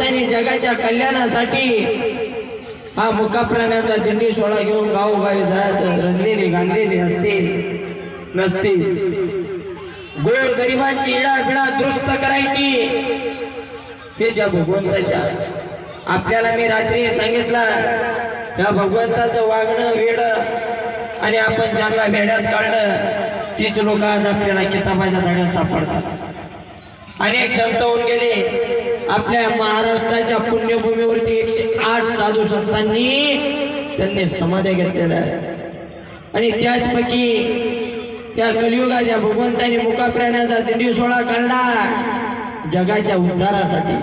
जगाच्या कल्याणासाठी हा मुका प्राण्याचा दिंडी सोहळा घेऊन गावोगावी जायचं. रंगलेली गांधलेली असतील नसतील गोर गरिबांची इडापिडा दुरुस्त करायची. त्याच्या भगवंताच्या आपल्याला मी रात्री सांगितलं त्या भगवंताचं वागणं वेड आणि आपण ज्यांना वेड्यात काढलं तीच लोक आज आपल्याला किताबाच्या जागा सापडतात. अनेक संत होऊन गेले. आपल्या महाराष्ट्राच्या पुण्यभूमीवरती एकशे आठ साधू संतांनी त्यांनी समाध्या घेतलेल्या आहे. आणि त्याचपैकी त्या कलियुगाच्या भगवंतांनी मुका प्राण्याचा दिंडी सोहळा काढला जगाच्या उद्धारासाठी.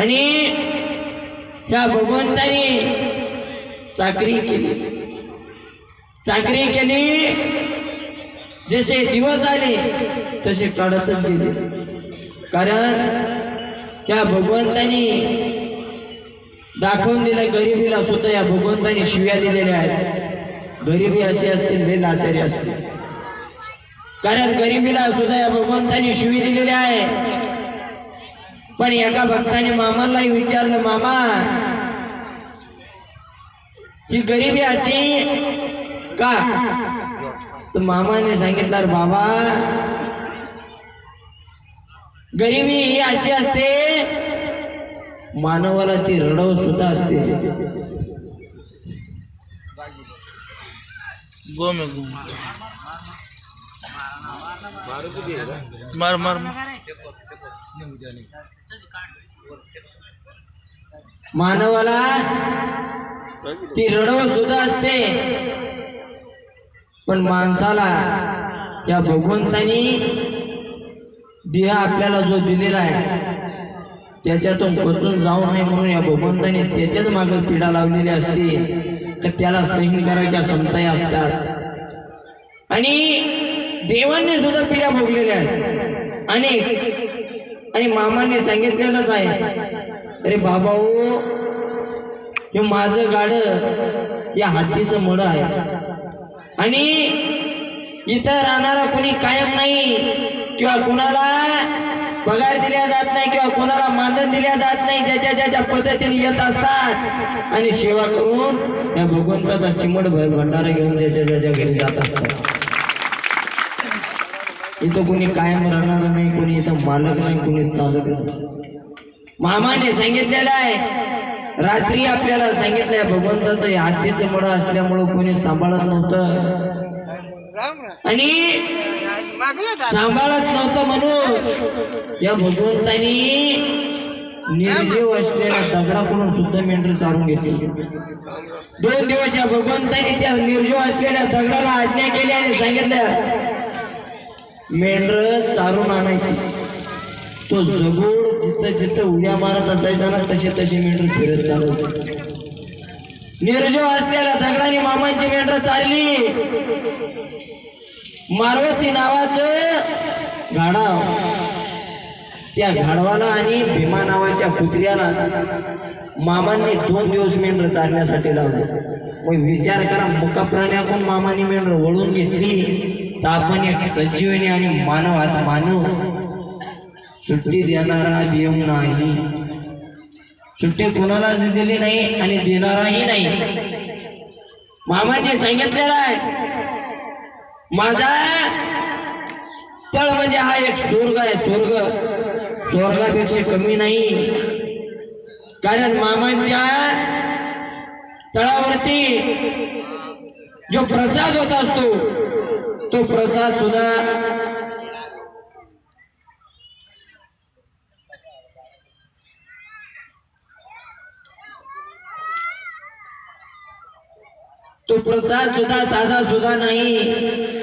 आणि त्या भगवंतानी चाकरी केली. चाकरी केली जसे दिवस आले तसे काढतच गेले. कारण त्या भगवंतानी दाखवून दिलं गरिबीला सुद्धा या भगवंतानी शिव्या दिलेल्या आहेत. गरिबी अशी असतील लय लाचारी असतील. कारण गरिबीला सुद्धा या भगवंतानी शिवी दिलेली आहे. पण एका भक्ताने मामालाही विचारलं मामा ही गरिबी अशी का? तर मामाने सांगितलं बाबा गरिबी ही अशी असते मानवाला ती रडव सुद्धा असते. गोम आहे गोम. मार मार मार. मानवाला ती रडव सुद्धा असते. पण माणसाला या भगवंतानी देह आपल्याला जो दिलेला आहे त्याच्यातून बसून जाऊ नये म्हणून या भगवंताने त्याच्याच मागे पिढा लावलेली असते. तर त्याला सहन करायच्या क्षमताही असतात. आणि देवांनी सुद्धा पिढ्या भोगलेल्या आहेत. अनेक आणि मामाने सांगितलेलंच आहे अरे बाबा हो, हे माझं गाड या हातीचं मड आहे. आणि इथं राहणारा कोणी कायम नाही. किंवा कुणाला पगार दिल्या जात नाही किंवा कोणाला मानधन दिल्या जात नाही ज्याच्या ज्याच्या पद्धतीने येत असतात. आणि सेवा करून त्या भगवंताचा चिमट भर भंडारा घेऊन ज्याच्या ज्याच्या घरी जात असतात. इथं कोणी कायम राहणार नाही कोणी इथं मालक नाही कोणी चालक नाही. मामाने सांगितलेलं आहे. रात्री आपल्याला सांगितलंय भगवंताचं हे हातीचं मड असल्यामुळं कोणी सांभाळत नव्हतं. आणि सांभाळत नव्हतं म्हणून या भगवंतानी निर्जीव असलेल्या दगडाकडून सुद्धा मेंढर चारून घेतली दोन दिवस या भगवंतानी त्या निर्जीव असलेल्या दगडाला आज्ञा केली आणि सांगितल्या मेंढर चारून आणायची. तो जगूड जिथं जिथं उड्या मारत असायचा ना तसे तसे मेंढर फिरत चालत निर्जीव असलेल्या दगडाने मामांची मेंढर चालली. मारवती नावाचं गाढाव त्या गाढवाला आणि भीमा नावाच्या कुत्र्याला मामांनी दोन दिवस मेंढर चालण्यासाठी लावले. मग विचार करा मुका प्राण्याकडून मामाने मेंढर वळून घेतली तर आपण एक सजीवनी आणि मानव आता मानव सुट्टी देणारा देव नाही. सुट्टी कोणाला दिली नाही आणि देणाराही नाही. मामाने सांगितलेलं आहे माझा तळ म्हणजे हा एक स्वर्ग आहे स्वर्ग. स्वर्गापेक्षा कमी नाही. कारण मामांच्या तळावरती जो प्रसाद होत असतो तो प्रसाद सुद्धा तो प्रसाद सुद्धा साधा सुद्धा नाही.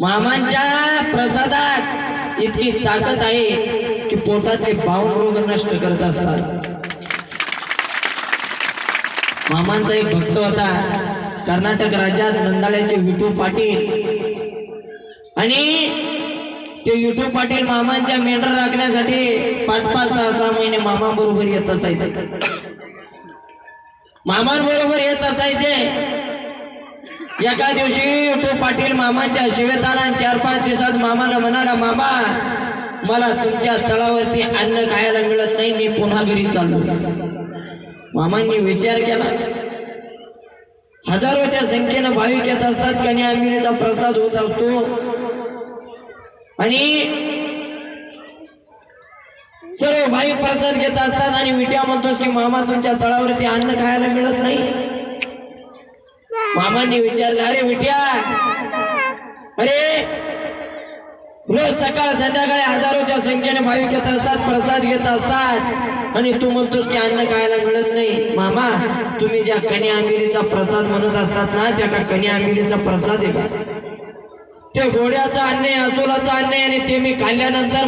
मामांच्या प्रसादात इतकी ताकद आहे की पोटातले पाऊन रोग नष्ट करत असतात. मामांचा एक भक्त होता कर्नाटक राज्यात नंदाळ्याचे विठू पाटील. आणि ते विठू पाटील मामांच्या मेंढर राखण्यासाठी पाच पाच सहा सहा महिने मामाबरोबर येत असायचे. मामांबरोबर येत असायचे. एका दिवशी तो पाटील मामाच्या शिवेताला चार पाच दिवसात मामाला म्हणाला मामा मला तुमच्या स्थळावरती अन्न खायला मिळत नाही मी पुन्हा घरी चाललो. मामांनी विचार केला. हजारोच्या संख्येनं भाविक येत असतात कन्या आंबिनीचा प्रसाद होत असतो. आणि सर्व भाई प्रसाद घेत असतात आणि विट्या म्हणतोस की मामा तुमच्या तळावरती अन्न खायला मिळत नाही. मामांनी विचारलं अरे विठ्या अरे रोज सकाळ संध्याकाळी हजारोच्या संख्येने भाविक येत असतात प्रसाद घेत असतात. आणि तू म्हणतोस की अन्न खायला मिळत नाही. मामा तुम्ही ज्या कन्या आंबिलीचा प्रसाद म्हणत असतात ना त्या का कन्या आंबिलीचा प्रसाद आहे का ते घोड्याचं अन्न आहे अस्वलाचं अन्न आहे आणि ते मी खाल्ल्यानंतर